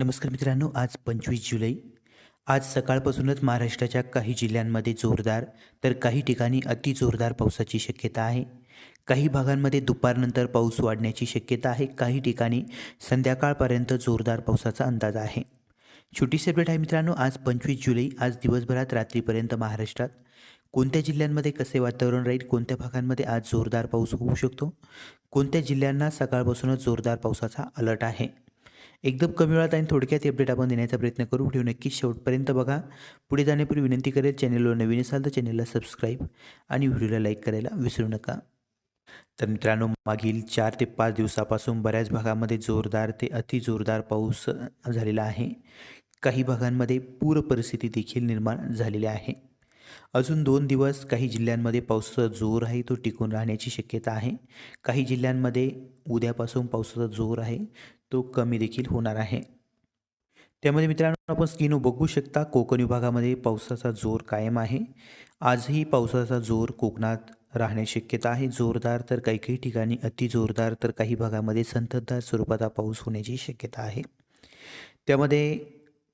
नमस्कार मित्रांनो आज पंचवीस जुलै. आज सकाळपासूनच महाराष्ट्राच्या काही जिल्ह्यांमध्ये जोरदार तर काही ठिकाणी अति जोरदार पावसाची शक्यता आहे. काही भागांमध्ये दुपारनंतर पाऊस वाढण्याची शक्यता आहे. काही ठिकाणी संध्याकाळपर्यंत जोरदार पावसाचा अंदाज आहे. छोटी सेपरेट आहे मित्रांनो आज पंचवीस जुलै आज दिवसभरात रात्रीपर्यंत महाराष्ट्रात कोणत्या जिल्ह्यांमध्ये कसे वातावरण राहील कोणत्या भागांमध्ये आज जोरदार पाऊस होऊ शकतो? कोणत्या जिल्ह्यांना सकाळपासूनच जोरदार पावसाचा अलर्ट आहे? एकदम कमी वेळात आणि थोडक्यात अपडेट आपण देण्याचा प्रयत्न करू. व्हिडिओ नक्की शेवटपर्यंत बघा. पुढे जाण्यापूर्वी विनंती करेल चॅनलवर नवीन असाल तर चॅनलला सबस्क्राईब आणि व्हिडिओला लाईक करायला विसरू नका. तर मित्रांनो मागील चार ते पाच दिवसापासून बऱ्याच भागामध्ये जोरदार ते अति जोरदार पाऊस झालेला आहे. काही भागांमध्ये पूर परिस्थिती देखील निर्माण झालेली आहे. अजून दोन दिवस काही जिल्ह्यांमध्ये पावसाचा जोर आहे तो टिकून राहण्याची शक्यता आहे. काही जिल्ह्यांमध्ये उद्यापासून पावसाचा जोर आहे. तो कमी देखील होणार आहे. त्यामध्ये मित्रांनो आपण स्क्रीन बघू शकता कोकण विभागामध्ये पावसाचा जोर कायम आहे. आजही पावसाचा जोर कोकणात राहण्याची शक्यता आहे. जोरदार तर काही काही ठिकाणी अति जोरदार तर काही भागामध्ये संततधार स्वरूपाचा पाऊस होण्याची शक्यता आहे. त्यामध्ये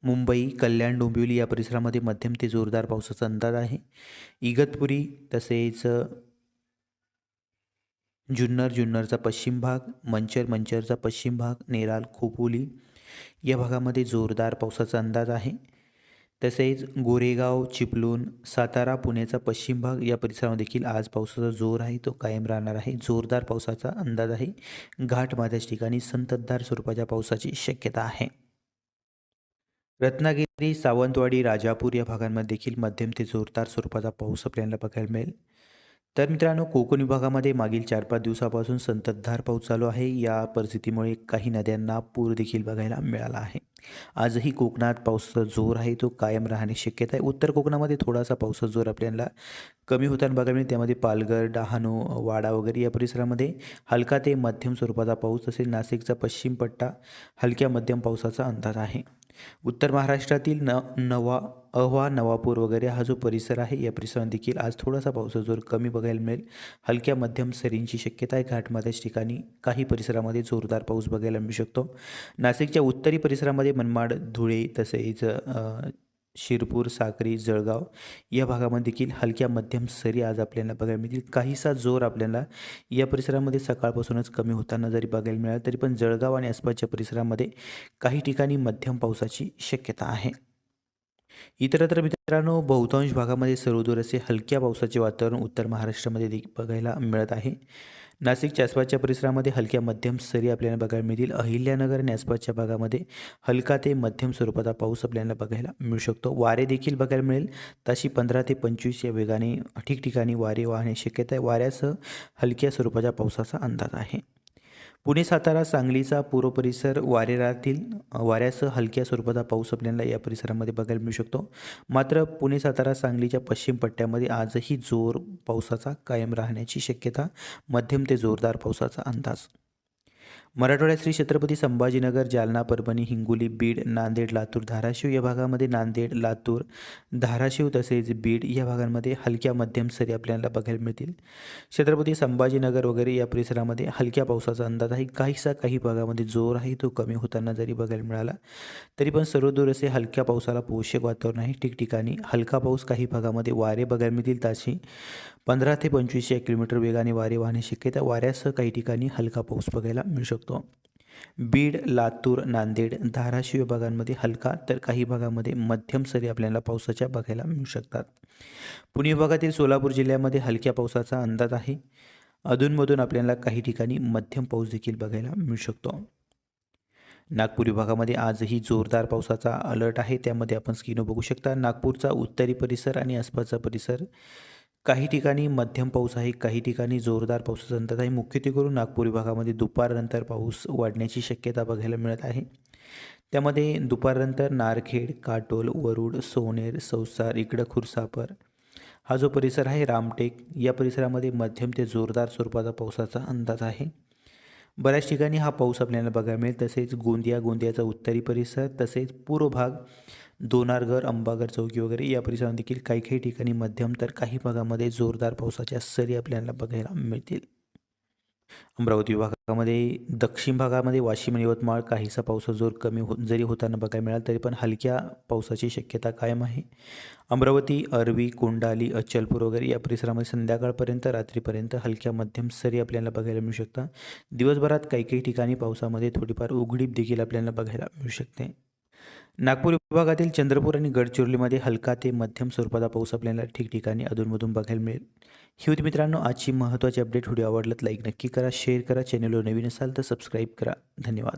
मुंबई कल्याण डोंबिवली या परिसरामध्ये मध्यम ते जोरदार पावसाचा अंदाज आहे. इगतपुरी तसेच जुन्नर जुन्नरचा पश्चिम भाग मंचर मंचरचा पश्चिम भाग नेराल खोपोली या भागामध्ये जोरदार पावसाचा अंदाज आहे. तसेच गोरेगाव चिपलून सातारा पुण्याचा पश्चिम भाग या परिसरामध्ये देखील आज पावसाचा जोर आहे तो कायम राहणार आहे. जोरदार पावसाचा अंदाज आहे. घाटमाथ्याच्या ठिकाणी संततधार स्वरूपाच्या पावसाची शक्यता आहे. रत्नागिरी सावंतवाडी राजापूर या भागांमध्ये देखील मध्यम ते जोरदार स्वरूपाचा पाऊस आपल्याला बघायला मिळेल. तर मित्रांनो कोकण विभागामध्ये मागील चार पाच दिवसापासून संततधार पाऊस चालू आहे. या परिस्थितीमुळे काही नद्यांना पूर देखील बघायला मिळाला आहे. आजही कोकणात पावसाचा जोर आहे तो कायम राहण्याची शक्यता आहे. उत्तर कोकणामध्ये थोडासा पावसाचा जोर आपल्याला कमी होताना बघायला मिळेल. त्यामध्ये पालघर डहाणू वाडा वगैरे या परिसरामध्ये हलका ते मध्यम स्वरूपाचा पाऊस तसेच नाशिकचा पश्चिम पट्टा हलक्या मध्यम पावसाचा अंदाज आहे. उत्तर महाराष्ट्रातील न नवा अहवा नवापूर वगैरे हा जो परिसर आहे या परिसरात देखील आज थोडासा पावसाचा जोर कमी बघायला मिळेल. हलक्या मध्यम सरींची शक्यता आहे. घाटमध्येच ठिकाणी काही परिसरामध्ये जोरदार पाऊस बघायला मिळू शकतो. नाशिकच्या उत्तरी परिसरामध्ये मनमाड धुळे तसेच शिरपूर साक्री जळगाव या भागामध्ये देखील हलक्या मध्यम सरी आज आपल्याला बघायला मिळतील. काहीसा जोर आपल्याला या परिसरामध्ये सकाळपासूनच कमी होताना जरी बघायला मिळाला तरी पण जळगाव आणि आसपासच्या परिसरामध्ये काही ठिकाणी मध्यम पावसाची शक्यता आहे. इतरत्र मित्रांनो बहुतांश भागामध्ये सर्वदूर असे हलक्या पावसाचे वातावरण उत्तर महाराष्ट्रामध्ये देखील बघायला मिळत आहे. नाशिकच्या आसपासच्या परिसरामध्ये हलक्या मध्यम सरी आपल्याला बघायला मिळतील. अहिल्यानगर आणि आसपासच्या भागामध्ये हलका ते मध्यम स्वरूपाचा पाऊस आपल्याला बघायला मिळू शकतो. वारे देखील बघायला मिळेल. तशी पंधरा ते पंचवीस या वेगाने ठिकठिकाणी वारे वाहण्याची शक्यता आहे. वाऱ्यासह हलक्या स्वरूपाच्या पावसाचा अंदाज आहे. पुणे सातारा सांगलीचा पूर्व परिसर वारेरातील वाऱ्यासह हलक्या स्वरूपाचा पाऊस आपल्याला या परिसरामध्ये बघायला मिळू शकतो. मात्र पुणे सातारा सांगलीच्या पश्चिम पट्ट्यामध्ये आजही जोर पावसाचा कायम राहण्याची शक्यता मध्यम ते जोरदार पावसाचा अंदाज. मराठवाड्यात श्री छत्रपती संभाजीनगर जालना परभणी हिंगोली बीड नांदेड लातूर धाराशिव या भागामध्ये नांदेड लातूर धाराशिव तसेच बीड या भागांमध्ये हलक्या मध्यम सरी आपल्याला बघायला मिळतील. छत्रपती संभाजीनगर वगैरे या परिसरामध्ये हलक्या पावसाचा अंदाज आहे. काहीसा काही भागामध्ये जोर आहे तो कमी होताना जरी बघायला मिळाला तरी पण सर्वदूर असे हलक्या पावसाला पोषक वातावरण आहे. ठिकठिकाणी हलका पाऊस काही भागामध्ये वारे बघायला मिळतील. ताशी पंधरा ते पंचवीस किलोमीटर वेगाने वारे वाहण्याची शक्यता वाऱ्यासह काही ठिकाणी हलका पाऊस बघायला मिळू शकतो. बीड लातूर नांदेड धाराशिव विभागांमध्ये भागांमध्ये हलका तर काही भागामध्ये मध्यम सरी आपल्याला पावसाच्या बघायला मिळू शकतात. पुणे विभागातील सोलापूर जिल्ह्यामध्ये हलक्या पावसाचा अंदाज आहे. अधूनमधून आपल्याला काही ठिकाणी मध्यम पाऊस देखील बघायला मिळू शकतो. नागपूर विभागामध्ये आजही जोरदार पावसाचा अलर्ट आहे. त्यामध्ये आपण स्क्रीन बघू शकता. नागपूरचा उत्तरी परिसर आणि आसपासचा परिसर काही ठिकाणी मध्यम पाऊस आहे काही ठिकाणी जोरदार पावसाचा अंदाज आहे. मुख्यत्वे करून नागपूर विभागामध्ये दुपारनंतर पाऊस वाढण्याची शक्यता बघायला मिळत आहे. त्यामध्ये दुपारनंतर नारखेड काटोल वरुड सोनेर संसार इकडं खुरसापर हा जो परिसर आहे रामटेक या परिसरामध्ये मध्यम ते जोरदार स्वरूपाचा पावसाचा अंदाज आहे. बऱ्याच ठिकाणी हा पाऊस आपल्याला बघायला मिळेल. तसेच गोंदिया गोंदियाचा उत्तरी परिसर तसेच पूर्व भाग दोनारगर अंबागर चौकी वगैरे या परिसरात देखील काही काही ठिकाणी मध्यम तर काही भागामध्ये जोरदार पावसाच्या सरी आपल्याला बघायला मिळतील. अमरावती विभागामध्ये दक्षिण भागामध्ये वाशिम आणि यवतमाळ काहीसा पावसाचा जोर कमी हो जरी होताना बघायला मिळाला तरी पण हलक्या पावसाची शक्यता कायम आहे. अमरावती अरवी कोंडाली अचलपूर वगैरे या परिसरामध्ये संध्याकाळपर्यंत रात्रीपर्यंत हलक्या मध्यम सरी आपल्याला बघायला मिळू शकतात. दिवसभरात काही काही ठिकाणी पावसामध्ये थोडीफार उघडीप देखील आपल्याला बघायला मिळू शकते. नागपूर विभागातील चंद्रपूर आणि गडचिरोलीमध्ये हलका ते मध्यम स्वरूपाचा पाऊस आपल्याला ठिकठिकाणी अधूनमधून बघायला मिळेल. ही होती मित्रांनो आजची महत्त्वाची अपडेट व्हिडिओ आवडलं लाईक नक्की करा शेअर करा. चॅनलवर नवीन असाल तर सबस्क्राईब करा. धन्यवाद.